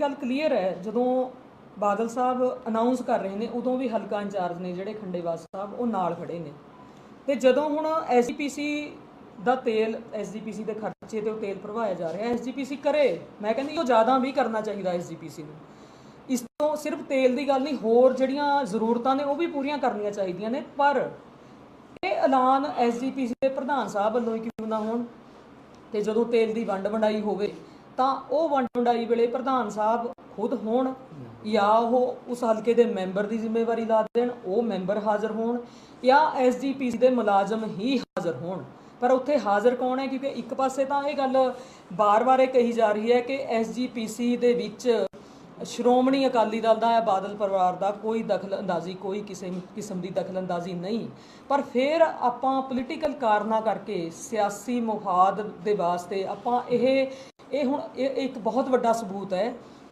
ਗੱਲ ਕਲੀਅਰ ਹੈ, ਜਦੋਂ ਬਾਦਲ ਸਾਹਿਬ ਅਨਾਉਂਸ ਕਰ ਰਹੇ ਨੇ, ਉਦੋਂ ਵੀ ਹਲਕਾ ਇੰਚਾਰਜ ਨੇ ਜਿਹੜੇ ਖੰਡੇਵਾਸ ਸਾਹਿਬ, ਉਹ ਨਾਲ ਖੜੇ ਨੇ। ਤੇ ਜਦੋਂ ਹੁਣ ਐਸਜੀਪੀਸੀ ਦਾ ਤੇਲ ਐਸਜੀਪੀਸੀ ਦੇ ਖਰਚੇ ਤੇ ਉਹ ਤੇਲ ਭਰਵਾਇਆ ਜਾ ਰਿਹਾ ਐਸਜੀਪੀਸੀ ਕਰੇ। ਮੈਂ ਕਹਿੰਦੀ, ਉਹ ਜ਼ਿਆਦਾ ਵੀ ਕਰਨਾ ਚਾਹੀਦਾ ਐਸਜੀਪੀਸੀ ਨੂੰ। ਇਸ ਤੋਂ ਸਿਰਫ ਤੇਲ ਦੀ ਗੱਲ ਨਹੀਂ, ਹੋਰ ਜਿਹੜੀਆਂ ਜ਼ਰੂਰਤਾਂ ਨੇ, ਉਹ ਵੀ ਪੂਰੀਆਂ ਕਰਨੀਆਂ ਚਾਹੀਦੀਆਂ ਨੇ। ਪਰ ਇਹ ਐਲਾਨ ਐਸਜੀਪੀਸੀ ਦੇ ਪ੍ਰਧਾਨ ਸਾਹਿਬ ਵੱਲੋਂ ਹੀ ਕਿਉਂ ਨਾ ਹੋਣ? ਤੇ ਜਦੋਂ ਤੇਲ ਦੀ ਵੰਡ ਵੰਡਾਈ ਹੋਵੇ ਤਾਂ ਉਹ ਵੰਡ ਵੰਡਾਈ ਵੇਲੇ ਪ੍ਰਧਾਨ ਸਾਹਿਬ ਖੁਦ ਹੋਣ ਜਾਂ ਉਹ ਉਸ ਹਲਕੇ ਦੇ ਮੈਂਬਰ ਦੀ ਜ਼ਿੰਮੇਵਾਰੀ ਲਾ ਦੇਣ, ਉਹ ਮੈਂਬਰ ਹਾਜ਼ਰ ਹੋਣ ਜਾਂ ਐਸਜੀਪੀਸੀ ਦੇ ਮੁਲਾਜ਼ਮ ਹੀ ਹਾਜ਼ਰ ਹੋਣ। ਪਰ ਉੱਥੇ ਹਾਜ਼ਰ ਕੌਣ ਹੈ? ਕਿਉਂਕਿ ਇੱਕ ਪਾਸੇ ਤਾਂ ਇਹ ਗੱਲ ਬਾਰ-ਬਾਰ ਇਹ ਕਹੀ ਜਾ ਰਹੀ ਹੈ ਕਿ ਐਸਜੀਪੀਸੀ ਦੇ ਵਿੱਚ ਸ਼੍ਰੋਮਣੀ ਅਕਾਲੀ ਦਲ ਦਾ ਜਾਂ ਬਾਦਲ ਪਰਿਵਾਰ ਦਾ ਕੋਈ ਦਖਲ ਅੰਦਾਜ਼ੀ ਕੋਈ ਕਿਸੇ ਕਿਸਮ ਦੀ ਦਖਲ ਅੰਦਾਜ਼ੀ ਨਹੀਂ। ਪਰ ਫਿਰ ਆਪਾਂ ਪੋਲੀਟੀਕਲ ਕਾਰਨਾ ਕਰਕੇ ਸਿਆਸੀ ਮੁਹਾਦ ਦੇ ਵਾਸਤੇ ਆਪਾਂ ਇਹ ਇਹ ਹੁਣ ਇਹ ਇੱਕ ਬਹੁਤ ਵੱਡਾ ਸਬੂਤ ਹੈ।